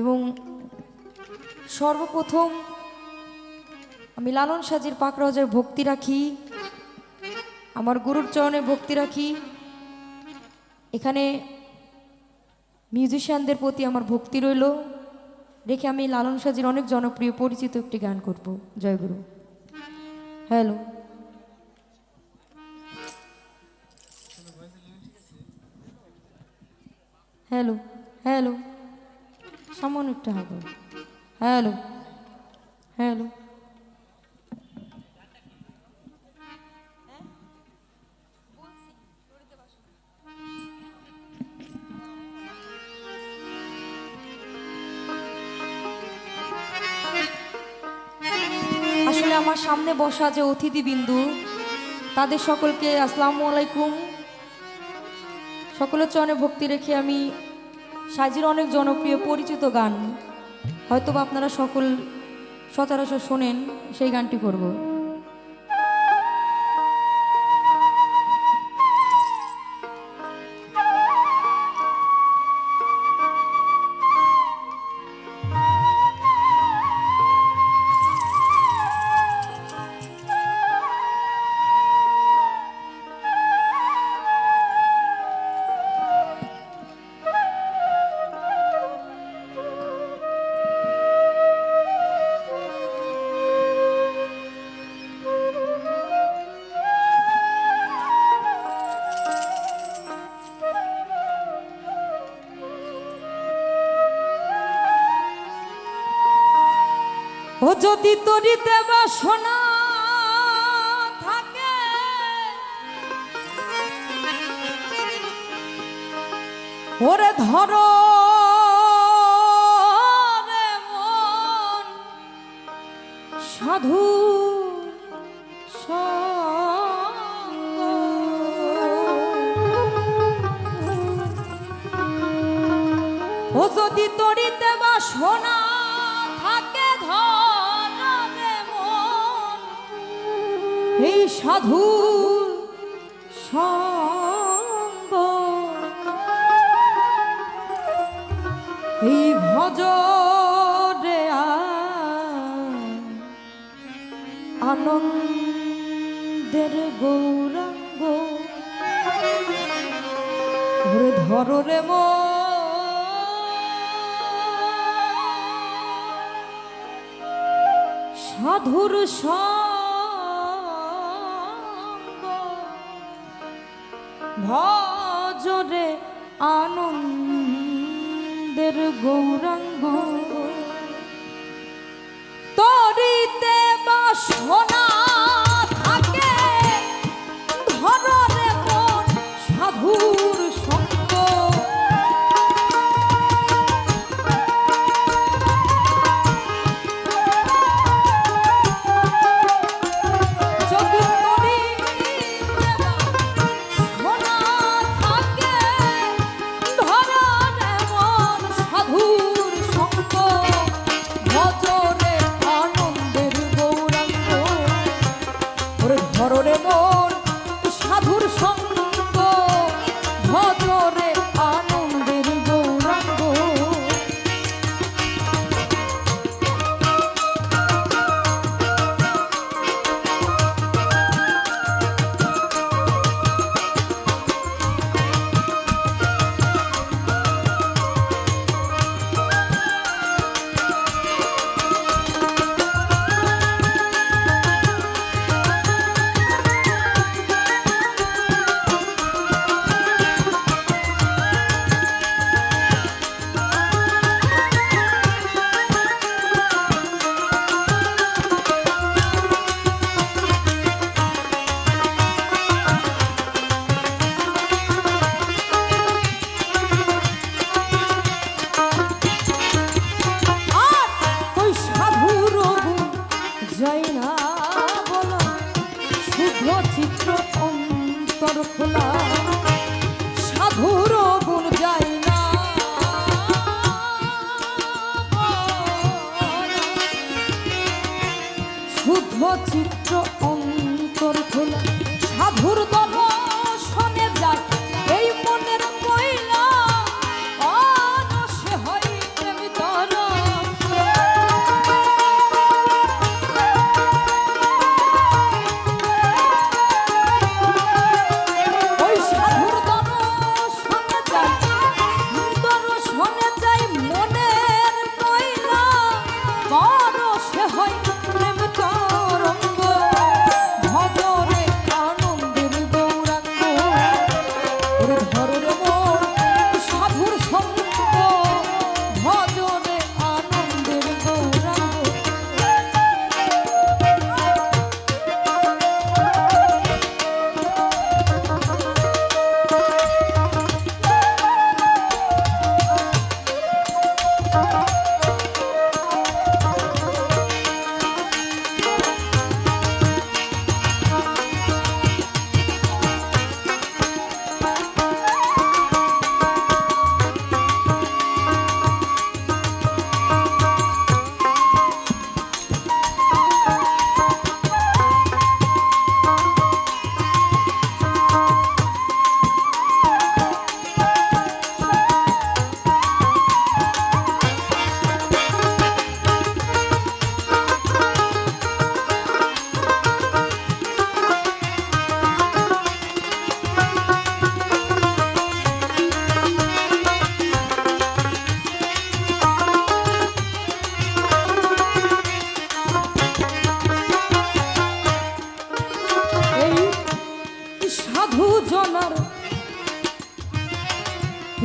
এবং সর্বপ্রথম আমি লালন সাজির পাকরাজের ভক্তি রাখি, আমার গুরুর চরণে ভক্তি রাখি। এখানে মিউজিশিয়ানদের প্রতি আমার ভক্তি রইল। রেখে আমি লালন সাজির অনেক জনপ্রিয় পরিচিত একটি গান করব। জয়গুরু হ্যালো। হ্যালো। হ্যালো। সামান্য একটা হবে হ্যালো হ্যালো। আসলে আমার সামনে বসা যে অতিথিবিন্দু, তাদের সকলকে আসসালামু আলাইকুম। সকলের চরণে ভক্তি রেখে আমি সাজির অনেক জনপ্রিয় পরিচিত গান। হয়তো আপনারা সকল সচরাচর শোনেন সেই গানটি করব। ও যদি তরিতে বাসনা থাকে ওরে ধরো সাধু। ও যদি তরিতে বাসনা থাকে এই সাধু সঙ্গ। এই ভজ আনন্দের গৌরাঙ্গ। ধর রে মন সাধুর সঙ্গ ভজরে আনন্দের গৌরাঙ্গ। তরিতে বাসনা খোলা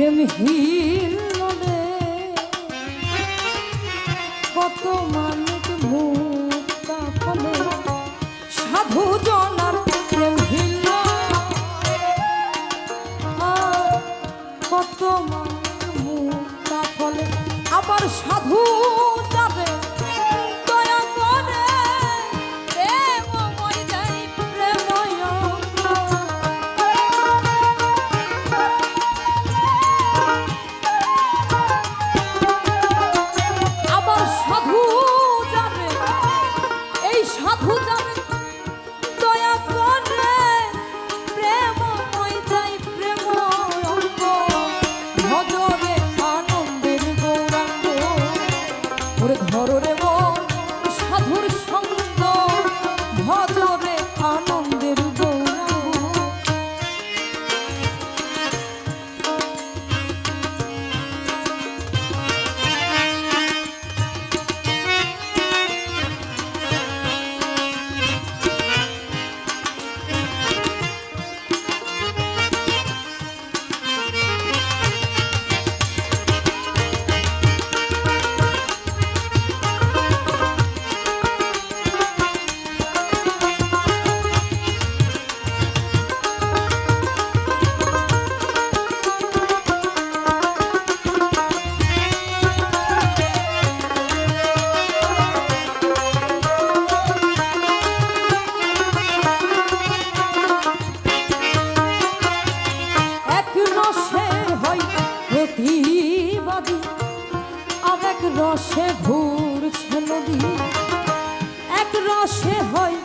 প্রেমহীন নদে কত মানুষ মুক্তা ফলে সাধু জনার প্রেমহীন কত মানুষ মুক্তা ফলে আবার সাধু রসে ঘুরছে নদী। এক রসে হয়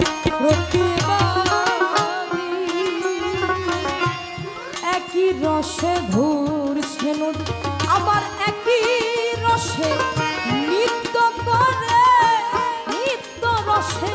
একই রসে ঘুরছে নদী, আবার একই রসে নিত্য করে, নিত্য রসে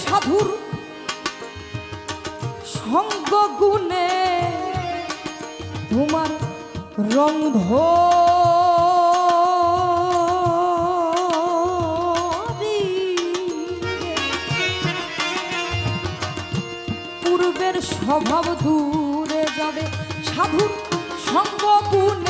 সাধুর সঙ্গ গুণে তোমার রং ধরি পূর্বের স্বভাব দূরে যাবে সাধুর সঙ্গ গুণে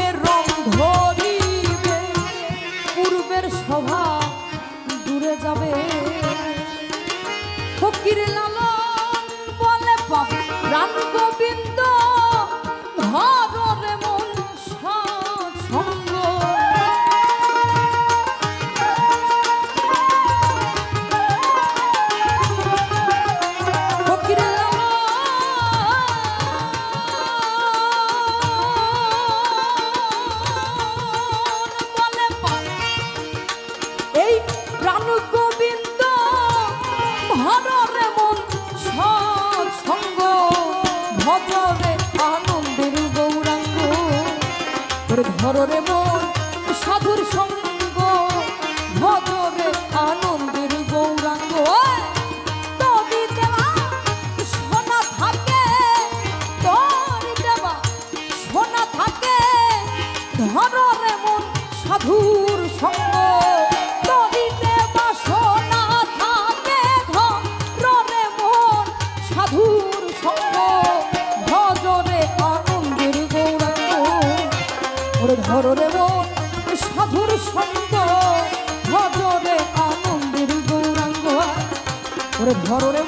ওরে ধররে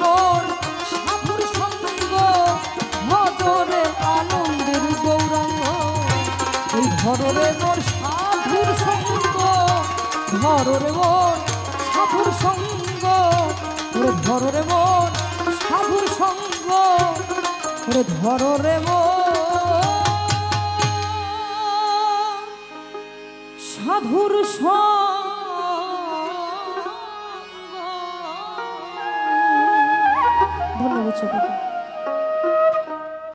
সাধুর সঙ্গ ভজরে আনন্দের গৌরাঙ্গ। ওই ধররে মোর, সাধুর সঙ্গ ধররে সাধুর সঙ্গ ওরে ধররে মোর, সাধুর সঙ্গ ওরে সাধুর সঙ্গ ধন্যবাদ সকলকে